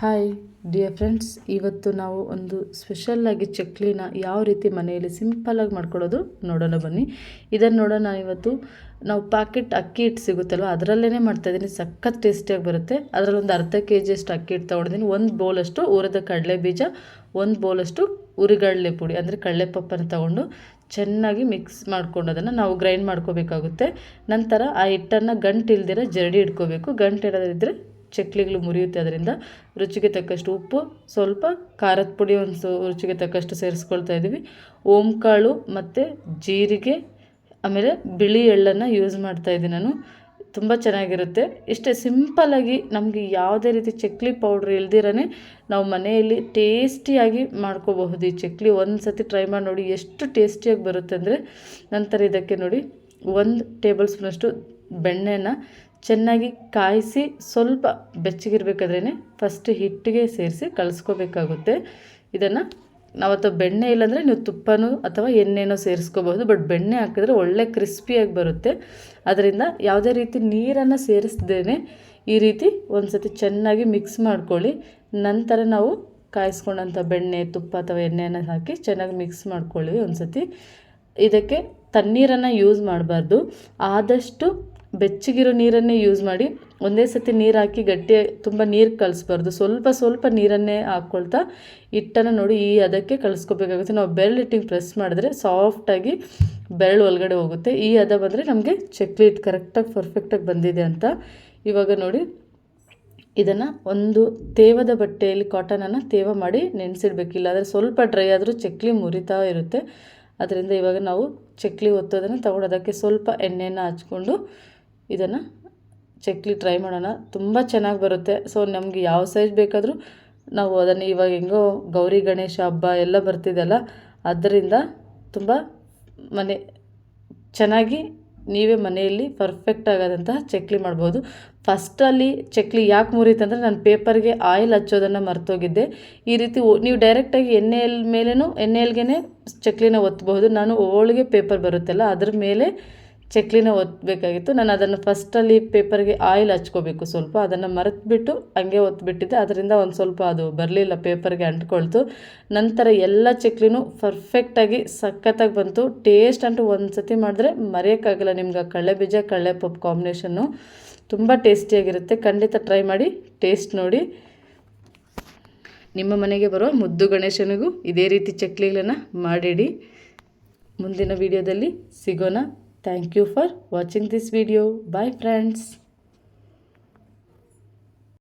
Hi dear friends ಇವತ್ತು ನಾವು ಒಂದು ಸ್ಪೆಷಲ್ಲಾಗಿ ಚಕ್ಲಿನ ಯಾವ ರೀತಿ ಮನೆಯಲ್ಲಿ ಸಿಂಪಲ್ಲಾಗಿ ಮಾಡ್ಕೊಳ್ಳೋದು ನೋಡೋಣ ಬನ್ನಿ. ಇದನ್ನು ನೋಡೋಣ ಇವತ್ತು ನಾವು ಪ್ಯಾಕೆಟ್ ಅಕ್ಕಿ ಹಿಟ್ಟು ಸಿಗುತ್ತಲ್ವ ಅದರಲ್ಲೇ ಮಾಡ್ತಾಯಿದ್ದೀನಿ ಸಖತ್ ಟೇಸ್ಟಿಯಾಗಿ ಬರುತ್ತೆ. ಅದರಲ್ಲೊಂದು ಅರ್ಧ ಕೆ ಜಿಯಷ್ಟು ಅಕ್ಕಿ ಹಿಟ್ಟು ತೊಗೊಂಡಿದ್ದೀನಿ. ಒಂದು ಬೌಲಷ್ಟು ಹುರಿದ ಕಡಲೆ ಬೀಜ, ಒಂದು ಬೌಲಷ್ಟು ಉರಿಗಡಲೆ ಪುಡಿ, ಅಂದರೆ ಕಡಲೆಪಪ್ಪನ ತೊಗೊಂಡು ಚೆನ್ನಾಗಿ ಮಿಕ್ಸ್ ಮಾಡ್ಕೊಂಡು ಅದನ್ನು ನಾವು ಗ್ರೈಂಡ್ ಮಾಡ್ಕೋಬೇಕಾಗುತ್ತೆ. ನಂತರ ಆ ಹಿಟ್ಟನ್ನು ಗಂಟು ಇಲ್ದಿರ ಜರಡಿ ಇಟ್ಕೋಬೇಕು. ಗಂಟು ಇರೋದಿದ್ದರೆ ಚಕ್ಲಿಗಳು ಮುರಿಯುತ್ತೆ. ಅದರಿಂದ ರುಚಿಗೆ ತಕ್ಕಷ್ಟು ಉಪ್ಪು, ಸ್ವಲ್ಪ ಖಾರದ ಪುಡಿ ಒಂದು ರುಚಿಗೆ ತಕ್ಕಷ್ಟು ಸೇರಿಸ್ಕೊಳ್ತಾ ಇದ್ದೀವಿ. ಓಂಕಾಳು ಮತ್ತು ಜೀರಿಗೆ, ಆಮೇಲೆ ಬಿಳಿ ಎಳ್ಳನ್ನು ಯೂಸ್ ಮಾಡ್ತಾ ಇದ್ದೀನಿ ನಾನು. ತುಂಬ ಚೆನ್ನಾಗಿರುತ್ತೆ. ಇಷ್ಟೇ ಸಿಂಪಲಾಗಿ ನಮಗೆ ಯಾವುದೇ ರೀತಿ ಚಕ್ಲಿ ಪೌಡ್ರ್ ಇಲ್ದಿರೇ ನಾವು ಮನೆಯಲ್ಲಿ ಟೇಸ್ಟಿಯಾಗಿ ಮಾಡ್ಕೋಬಹುದು. ಈ ಚಕ್ಲಿ ಒಂದು ಸತಿ ಟ್ರೈ ಮಾಡಿ ನೋಡಿ ಎಷ್ಟು ಟೇಸ್ಟಿಯಾಗಿ ಬರುತ್ತೆ ಅಂದರೆ ನಂತರ ಇದಕ್ಕೆ ನೋಡಿ ಒಂದು ಟೇಬಲ್ ಸ್ಪೂನಷ್ಟು ಬೆಣ್ಣೆನ ಚೆನ್ನಾಗಿ ಕಾಯಿಸಿ ಸ್ವಲ್ಪ ಬೆಚ್ಚಗಿರ್ಬೇಕಾದ್ರೇ ಫಸ್ಟ್ ಹಿಟ್ಟಿಗೆ ಸೇರಿಸಿ ಕಳಿಸ್ಕೋಬೇಕಾಗುತ್ತೆ. ಇದನ್ನು ನಾವತ್ತು ಬೆಣ್ಣೆ ಇಲ್ಲಾಂದರೆ ನೀವು ತುಪ್ಪನೂ ಅಥವಾ ಎಣ್ಣೆನೋ ಸೇರಿಸ್ಕೋಬಹುದು ಬಟ್ ಬೆಣ್ಣೆ ಹಾಕಿದ್ರೆ ಒಳ್ಳೆ ಕ್ರಿಸ್ಪಿಯಾಗಿ ಬರುತ್ತೆ. ಅದರಿಂದ ಯಾವುದೇ ರೀತಿ ನೀರನ್ನು ಸೇರಿಸ್ದೇ ಈ ರೀತಿ ಒಂದು ಸತಿ ಚೆನ್ನಾಗಿ ಮಿಕ್ಸ್ ಮಾಡ್ಕೊಳ್ಳಿ. ನಂತರ ನಾವು ಕಾಯಿಸ್ಕೊಂಡಂಥ ಬೆಣ್ಣೆ, ತುಪ್ಪ ಅಥವಾ ಎಣ್ಣೆಯನ್ನು ಹಾಕಿ ಚೆನ್ನಾಗಿ ಮಿಕ್ಸ್ ಮಾಡ್ಕೊಳ್ಳಿ ಒಂದು ಸತಿ ಇದಕ್ಕೆ ತಣ್ಣೀರನ್ನು ಯೂಸ್ ಮಾಡಬಾರ್ದು. ಆದಷ್ಟು ಬೆಚ್ಚಗಿರೋ ನೀರನ್ನೇ ಯೂಸ್ ಮಾಡಿ ಒಂದೇ ಸತಿ ನೀರು ಹಾಕಿ ಗಟ್ಟಿ ತುಂಬ ನೀರು ಕಲಿಸ್ಬಾರ್ದು ಸ್ವಲ್ಪ ಸ್ವಲ್ಪ ನೀರನ್ನೇ ಹಾಕ್ಕೊಳ್ತಾ ಹಿಟ್ಟನ್ನು ನೋಡಿ ಈ ಅದಕ್ಕೆ ಕಲಿಸ್ಕೋಬೇಕಾಗುತ್ತೆ ನಾವು ಬೆರಳಿಟ್ಟಿಗೆ ಪ್ರೆಸ್ ಮಾಡಿದ್ರೆ ಸಾಫ್ಟಾಗಿ ಬೆರಳು ಒಳಗಡೆ ಹೋಗುತ್ತೆ. ಈ ಹದ ಬಂದರೆ ನಮಗೆ ಚಕ್ಲಿ ಹಿಟ್ಟು ಕರೆಕ್ಟಾಗಿ ಪರ್ಫೆಕ್ಟಾಗಿ ಬಂದಿದೆ ಅಂತ ಇವಾಗ ನೋಡಿ. ಇದನ್ನು ಒಂದು ತೇವದ ಬಟ್ಟೆಯಲ್ಲಿ ಕಾಟನನ್ನು ತೇವ ಮಾಡಿ ನೆನೆಸಿಡ್ಬೇಕು. ಆದರೆ ಸ್ವಲ್ಪ ಡ್ರೈ ಆದರೂ ಚಕ್ಲಿ ಮುರಿತಾ ಇರುತ್ತೆ. ಅದರಿಂದ ಇವಾಗ ನಾವು ಚಕ್ಲಿ ಒತ್ತೋದನ್ನು ತಗೊಳೋದಕ್ಕೆ ಸ್ವಲ್ಪ ಎಣ್ಣೆಯನ್ನು ಹಚ್ಕೊಂಡು ಇದನ್ನು ಚಕ್ಲಿ ಟ್ರೈ ಮಾಡೋಣ. ತುಂಬ ಚೆನ್ನಾಗಿ ಬರುತ್ತೆ. ಸೊ ನಮಗೆ ಯಾವ ಸೈಜ್ ಬೇಕಾದರೂ ನಾವು ಅದನ್ನು ಇವಾಗ ಹೆಂಗೋ ಗೌರಿ, ಗಣೇಶ ಹಬ್ಬ ಎಲ್ಲ ಬರ್ತಿದೆಯಲ್ಲ ಅದರಿಂದ ತುಂಬ ಮನೆ ಚೆನ್ನಾಗಿ ನೀವೇ ಮನೆಯಲ್ಲಿ ಪರ್ಫೆಕ್ಟ್ ಆಗೋದಂತಹ ಚಕ್ಲಿ ಮಾಡ್ಬೋದು. ಫಸ್ಟಲ್ಲಿ ಚಕ್ಲಿ ಯಾಕೆ ಮುರಿತಂದರೆ ನಾನು ಪೇಪರ್ಗೆ ಆಯಿಲ್ ಹಚ್ಚೋದನ್ನು ಮರ್ತೋಗಿದ್ದೆ. ಈ ರೀತಿ ನೀವು ಡೈರೆಕ್ಟಾಗಿ ಎಣ್ಣೆಯಲ್ ಮೇಲೇ ಎಣ್ಣೆಯಲ್ಗೆ ಚಕ್ಲಿನ ಒತ್ತಬಹುದು ನಾನು ಹೋಳಿಗೆ ಪೇಪರ್ ಬರುತ್ತಲ್ಲ, ಅದ್ರ ಮೇಲೆ ಚಕ್ಲಿನ ಒತ್ತಬೇಕಾಗಿತ್ತು ನಾನು ಅದನ್ನು ಫಸ್ಟಲ್ಲಿ ಪೇಪರ್ಗೆ ಆಯಿಲ್ ಹಚ್ಕೋಬೇಕು ಸ್ವಲ್ಪ. ಅದನ್ನು ಮರೆತುಬಿಟ್ಟು ಹಂಗೆ ಒತ್ತಿಬಿಟ್ಟಿದ್ದೆ ಅದರಿಂದ ಒಂದು ಸ್ವಲ್ಪ ಅದು ಬರಲಿಲ್ಲ ಪೇಪರ್ಗೆ ಅಂಟ್ಕೊಳ್ತು. ನಂತರ ಎಲ್ಲ ಚಕ್ಲಿನೂ ಪರ್ಫೆಕ್ಟಾಗಿ ಸಖತ್ತಾಗಿ ಬಂತು. ಟೇಸ್ಟ್ ಅಂತೂ ಒಂದು ಸತಿ ಮಾಡಿದ್ರೆ ಮರೆಯೋಕ್ಕಾಗಲ್ಲ ನಿಮ್ಗೆ ಕಳ್ಳೆ ಬೀಜ, ಕಳ್ಳೆ ಪಪ್ಪು ಕಾಂಬಿನೇಷನ್ನು. ತುಂಬ ಟೇಸ್ಟಿಯಾಗಿರುತ್ತೆ. ಖಂಡಿತ ಟ್ರೈ ಮಾಡಿ, ಟೇಸ್ಟ್ ನೋಡಿ. ನಿಮ್ಮ ಮನೆಗೆ ಬರೋ ಮುದ್ದು ಗಣೇಶನಿಗೂ ಇದೇ ರೀತಿ ಚಕ್ಲಿಗಳನ್ನು ಮಾಡಿಡಿ. ಮುಂದಿನ ವಿಡಿಯೋದಲ್ಲಿ ಸಿಗೋಣ. Thank you for watching this video. Bye friends.